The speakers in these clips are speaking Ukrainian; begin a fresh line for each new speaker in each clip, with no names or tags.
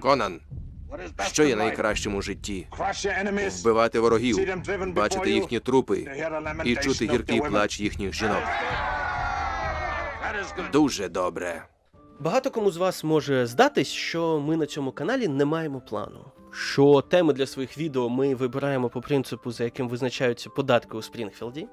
Конан, що є найкращим у житті? Вбивати ворогів, бачити їхні трупи і чути гіркий плач їхніх жінок. Дуже добре.
Багато кому з вас може здатись, що ми на цьому каналі не маємо плану. Що теми для своїх відео ми вибираємо по принципу, за яким визначаються податки у Спрінгфілді.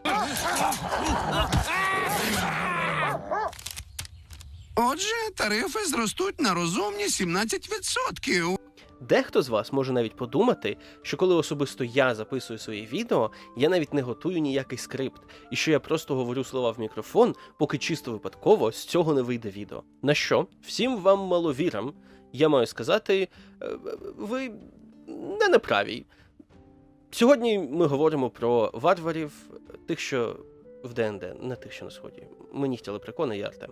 Отже, тарифи зростуть на розумні 17%.
Дехто з вас може навіть подумати, що коли особисто я записую свої відео, я навіть не готую ніякий скрипт, і що я просто говорю слова в мікрофон, поки чисто випадково з цього не вийде відео. На що всім вам маловірам, я маю сказати, е, ви не на правій. Сьогодні ми говоримо про варварів, тих, що в ДНД, не тих, що на сході. Мені хотіли прикони, я Артем.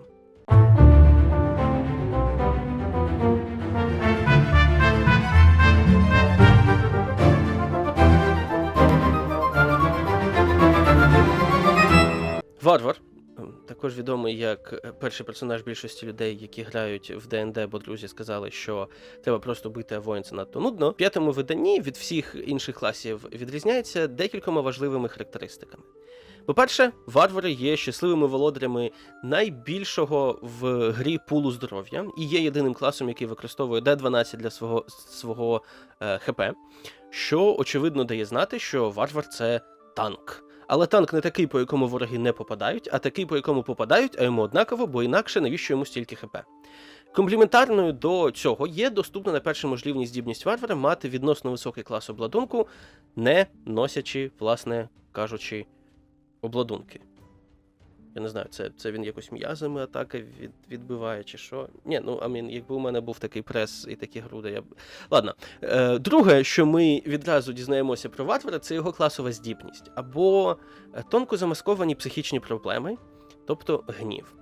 Варвар, також відомий як е, перший персонаж більшості людей, які грають в ДНД, бо друзі сказали, що треба просто бити, а надто нудно. В п'ятому виданні від всіх інших класів відрізняється декількома важливими характеристиками. По-перше, варвари є щасливими володарями найбільшого в грі пулу здоров'я і є єдиним класом, який використовує D12 для свого, свого е, ХП, що очевидно дає знати, що варвар це танк. Але танк не такий, по якому вороги не попадають, а такий, по якому попадають, а йому однаково, бо інакше навіщо йому стільки хп. Компліментарною до цього є доступна на першу можливість здібність варвара мати відносно високий клас обладунку, не носячи, власне кажучи, обладунки. Я не знаю, це, це він якось м'язами атаки від, відбиває чи що. Ні, ну амін, якби у мене був такий прес і такі груди, я б. Ладно. Е, друге, що ми відразу дізнаємося про Ватвера, це його класова здібність або е, тонко замасковані психічні проблеми, тобто гнів.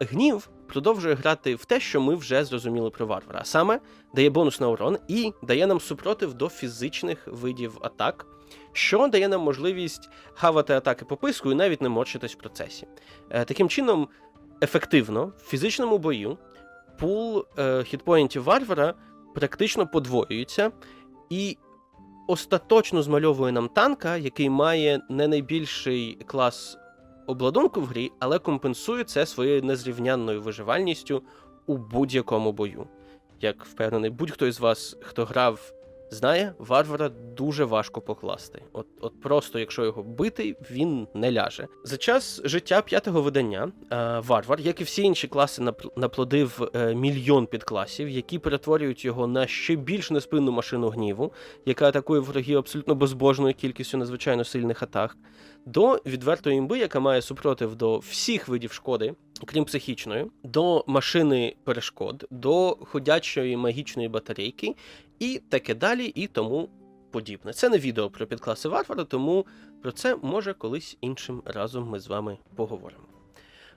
Гнів продовжує грати в те, що ми вже зрозуміли про варвара, а саме дає бонус на урон і дає нам супротив до фізичних видів атак, що дає нам можливість хавати атаки по писку і навіть не морщитись в процесі. Е, Таким чином, ефективно в фізичному бою пул е, хітпоінтів варвара практично подвоюється і остаточно змальовує нам танка, який має не найбільший клас обладунку в грі, але компенсує це своєю незрівнянною виживальністю у будь-якому бою. Як впевнений, будь-хто із вас, хто грав, знає, варвара дуже важко покласти. От, от просто, якщо його бити, він не ляже. За час життя п'ятого видання е, варвар, як і всі інші класи, напл- наплодив е, мільйон підкласів, які перетворюють його на ще більш неспинну машину гніву, яка атакує ворогів абсолютно безбожною кількістю надзвичайно сильних атак, до відвертої імби, яка має супротив до всіх видів шкоди, крім психічної, до машини перешкод, до ходячої магічної батарейки, і таке далі, і тому подібне. Це не відео про підкласи варвара, тому про це може колись іншим разом ми з вами поговоримо.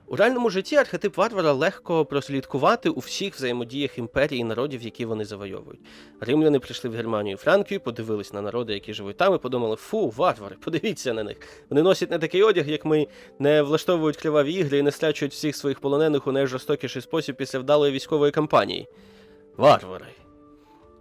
У реальному житті архетип варвара легко прослідкувати у всіх взаємодіях імперії і народів, які вони завойовують. Римляни прийшли в Германію і Франкію, подивились на народи, які живуть там, і подумали: фу, варвари, подивіться на них. Вони носять не такий одяг, як ми, не влаштовують криваві ігри і не слячують всіх своїх полонених у найжорстокіший спосіб після вдалої військової кампанії. Варвари.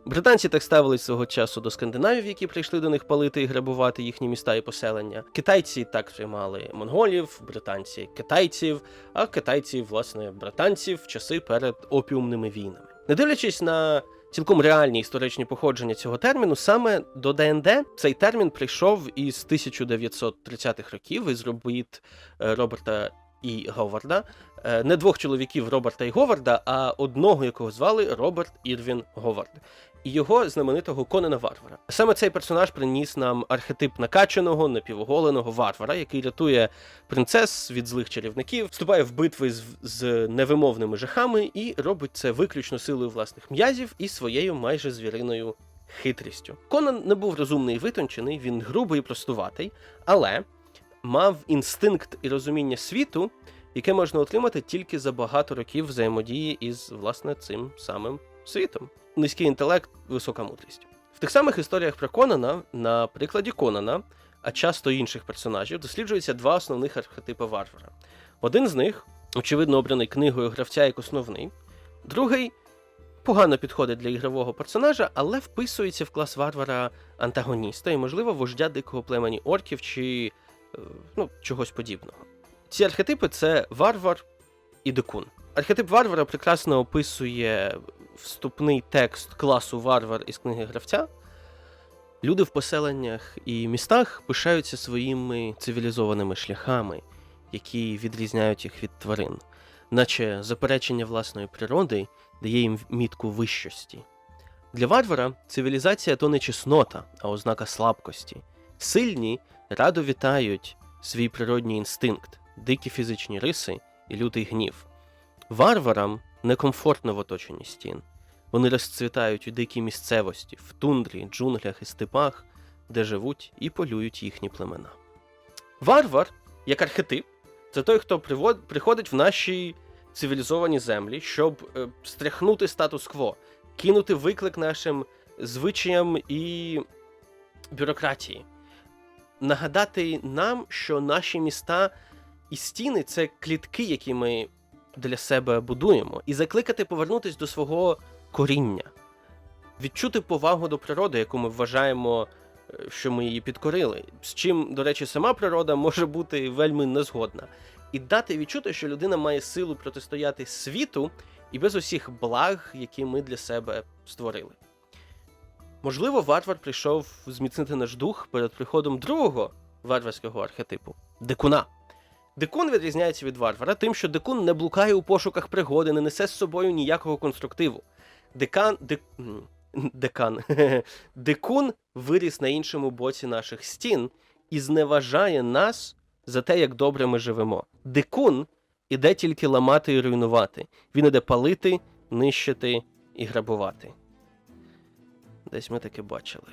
Британці так ставились свого часу до скандинавів, які прийшли до них палити і грабувати їхні міста і поселення. Китайці так приймали монголів, британці китайців, а китайці, власне, британців в часи перед опіумними війнами. Не дивлячись на цілком реальні історичні походження цього терміну, саме до ДНД цей термін прийшов із 1930-х років із робіт е, Роберта і Говарда. Е, Не двох чоловіків Роберта і Говарда, а одного, якого звали Роберт Ірвін Говард. І його знаменитого Конена Варвара. Саме цей персонаж приніс нам архетип накачаного, напівоголеного варвара, який рятує принцес від злих чарівників, вступає в битви з, з невимовними жахами і робить це виключно силою власних м'язів і своєю майже звіриною хитрістю. Конан не був розумний і витончений, він грубий і простуватий, але мав інстинкт і розуміння світу, яке можна отримати тільки за багато років взаємодії із власне цим самим світом. Низький інтелект, висока мудрість. В тих самих історіях про Конана, на прикладі Конана, а часто інших персонажів, досліджуються два основних архетипи варвара. Один з них, очевидно, обраний книгою гравця як основний, другий непогано підходить для ігрового персонажа, але вписується в клас варвара антагоніста і, можливо, вождя дикого племені орків чи ну, чогось подібного. Ці архетипи це варвар і дикун. Архетип варвара прекрасно описує вступний текст класу варвар із книги гравця. Люди в поселеннях і містах пишаються своїми цивілізованими шляхами, які відрізняють їх від тварин, наче заперечення власної природи дає їм мітку вищості. Для варвара цивілізація то не чеснота, а ознака слабкості. Сильні радо вітають свій природній інстинкт, дикі фізичні риси і лютий гнів. Варварам некомфортно в оточенні стін. Вони розцвітають у дикій місцевості, в тундрі, джунглях і степах, де живуть і полюють їхні племена. Варвар, як архетип, це той, хто привод- приходить в наші цивілізовані землі, щоб е, стряхнути статус-кво, кинути виклик нашим звичаям і бюрократії, нагадати нам, що наші міста і стіни це клітки, які ми для себе будуємо, і закликати повернутися до свого коріння, відчути повагу до природи, яку ми вважаємо, е, що ми її підкорили, з чим, до речі, сама природа може бути вельми незгодна, і дати відчути, що людина має силу протистояти світу і без усіх благ, які ми для себе створили. Можливо, варвар прийшов зміцнити наш дух перед приходом другого варварського архетипу дикуна. Дикун відрізняється від варвара тим, що дикун не блукає у пошуках пригоди, не несе з собою ніякого конструктиву. Декан. Дик... Декан. Дикун виріс на іншому боці наших стін і зневажає нас за те, як добре ми живемо. Дикун іде тільки ламати і руйнувати. Він іде палити, нищити і грабувати. Десь ми таке бачили.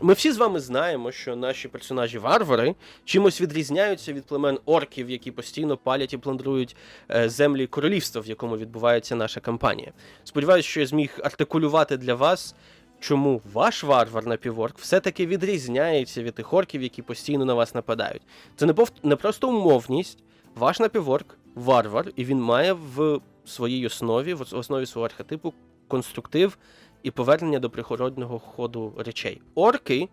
Ми всі з вами знаємо, що наші персонажі варвари чимось відрізняються від племен орків, які постійно палять і пландрують е, землі королівства, в якому відбувається наша кампанія. Сподіваюсь, що я зміг артикулювати для вас, чому ваш варвар напіворк все-таки відрізняється від тих орків, які постійно на вас нападають. Це не, пов... не просто умовність. Ваш напіворк варвар, і він має в своїй основі, в основі свого архетипу, конструктив і повернення до прихородного ходу речей. Орки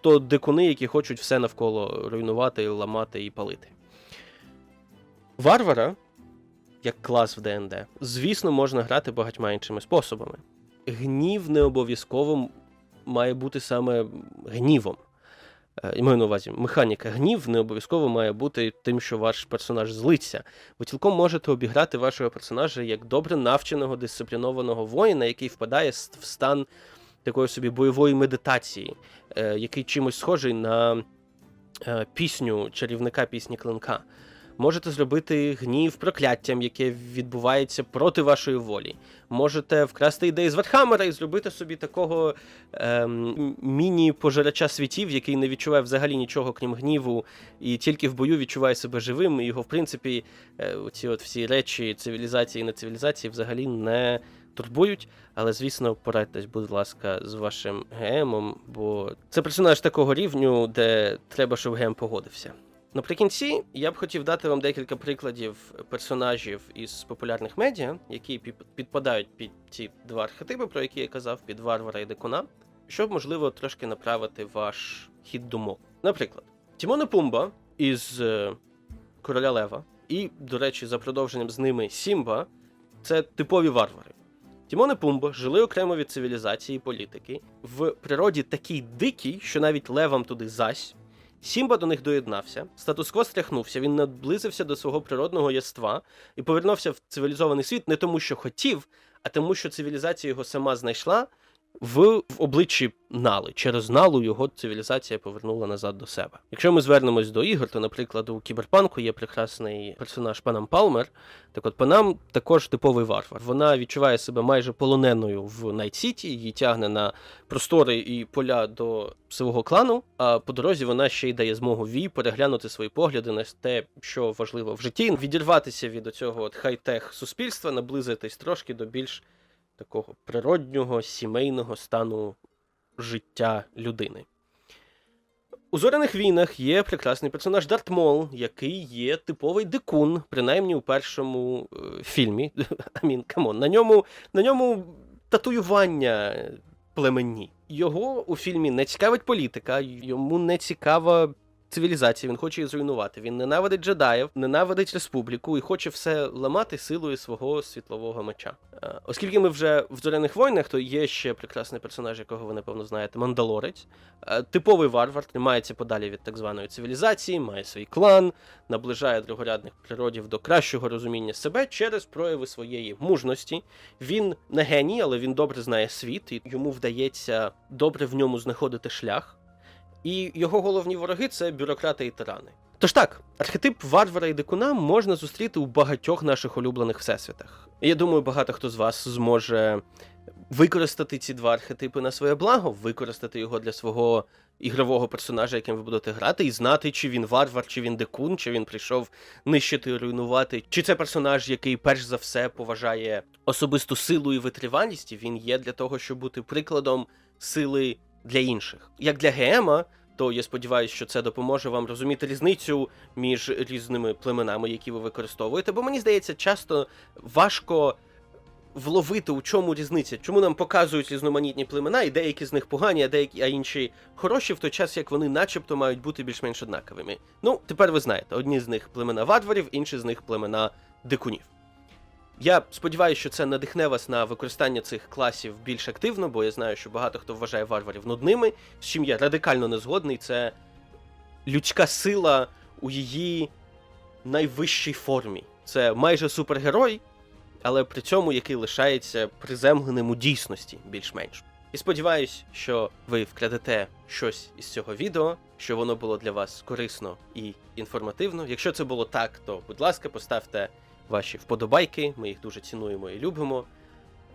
то дикуни, які хочуть все навколо руйнувати, ламати і палити. Варвара, як клас в ДНД, звісно, можна грати багатьма іншими способами. Гнів не обов'язково має бути саме гнівом. Е, Я маю на увазі, механіка гнів не обов'язково має бути тим, що ваш персонаж злиться. Ви цілком можете обіграти вашого персонажа як добре навченого, дисциплінованого воїна, який впадає в стан такої собі бойової медитації, е, який чимось схожий на е, пісню чарівника пісні Клинка. Можете зробити гнів прокляттям, яке відбувається проти вашої волі. Можете вкрасти ідеї з Вархаммера і зробити собі такого ем, міні-пожирача світів, який не відчуває взагалі нічого, крім гніву, і тільки в бою відчуває себе живим. І його, в принципі, е, оці от всі речі цивілізації і нецивілізації взагалі не турбують. Але, звісно, порадьтесь, будь ласка, з вашим ГМом, бо це персонаж такого рівню, де треба, щоб ГМ погодився. Наприкінці я б хотів дати вам декілька прикладів персонажів із популярних медіа, які пі- підпадають під ці два архетипи, про які я казав, під варвара і дикуна, щоб, можливо, трошки направити ваш хід думок. Наприклад, Тімон і Пумба із е, Короля Лева, і, до речі, за продовженням з ними Сімба це типові варвари. Тімон і Пумба жили окремо від цивілізації і політики, в природі такій дикій, що навіть левам туди зась. Сімба до них доєднався, статус-кво стряхнувся, він наблизився до свого природного єства і повернувся в цивілізований світ не тому, що хотів, а тому, що цивілізація його сама знайшла в, в обличчі Нали. Через Налу його цивілізація повернула назад до себе. Якщо ми звернемось до ігор, то, наприклад, у Кіберпанку є прекрасний персонаж Панам Палмер. Так от Панам також типовий варвар. Вона відчуває себе майже полоненою в Найт-Сіті, її тягне на простори і поля до свого клану. А по дорозі вона ще й дає змогу Ві переглянути свої погляди на те, що важливо в житті, відірватися від оцього хай-тех суспільства, наблизитись трошки до більш такого природнього сімейного стану життя людини. У зоряних війнах є прекрасний персонаж Дарт Мол, який є типовий дикун, принаймні у першому е, фільмі. Амін, камон, на ньому, на ньому татуювання племенні. Його у фільмі не цікавить політика, йому не цікава цивілізація, він хоче її зруйнувати. Він ненавидить джедаїв, ненавидить республіку і хоче все ламати силою свого світлового меча. Е, Оскільки ми вже в зоряних войнах, то є ще прекрасний персонаж, якого ви напевно знаєте, Мандалорець. Е, Типовий варвар, тримається подалі від так званої цивілізації, має свій клан, наближає другорядних природів до кращого розуміння себе через прояви своєї мужності. Він не геній, але він добре знає світ, і йому вдається добре в ньому знаходити шлях. І його головні вороги це бюрократи і тирани. Тож так, архетип варвара і дикуна можна зустріти у багатьох наших улюблених всесвітах. Я думаю, багато хто з вас зможе використати ці два архетипи на своє благо, використати його для свого ігрового персонажа, яким ви будете грати, і знати, чи він варвар, чи він дикун, чи він прийшов нищити руйнувати, чи це персонаж, який перш за все поважає особисту силу і витривалість, і він є для того, щоб бути прикладом сили для інших. Як для ГМа, то я сподіваюся, що це допоможе вам розуміти різницю між різними племенами, які ви використовуєте, бо мені здається, часто важко вловити, у чому різниця, чому нам показують різноманітні племена, і деякі з них погані, а деякі, а інші хороші, в той час як вони начебто мають бути більш-менш однаковими. Ну, тепер ви знаєте, одні з них племена варварів, інші з них племена дикунів. Я сподіваюся, що це надихне вас на використання цих класів більш активно, бо я знаю, що багато хто вважає варварів нудними, з чим я радикально не згодний. Це людська сила у її найвищій формі. Це майже супергерой, але при цьому який лишається приземленим у дійсності, більш-менш. І сподіваюсь, що ви вкрадете щось із цього відео, що воно було для вас корисно і інформативно. Якщо це було так, то будь ласка, поставте ваші вподобайки. Ми їх дуже цінуємо і любимо.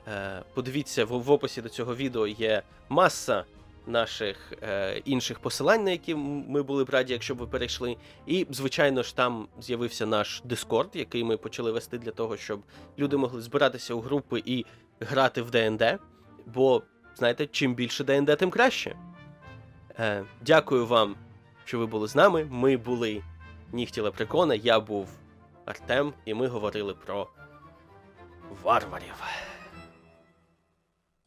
Е, Подивіться, в, описі до цього відео є маса наших е, інших посилань, на які ми були б раді, якщо б ви перейшли. І, звичайно ж, там з'явився наш Discord, який ми почали вести для того, щоб люди могли збиратися у групи і грати в ДНД. Бо, знаєте, чим більше ДНД, тим краще. Е, дякую вам, що ви були з нами. Ми були Нігті Лепрекона, я був Артем, і ми говорили про варварів.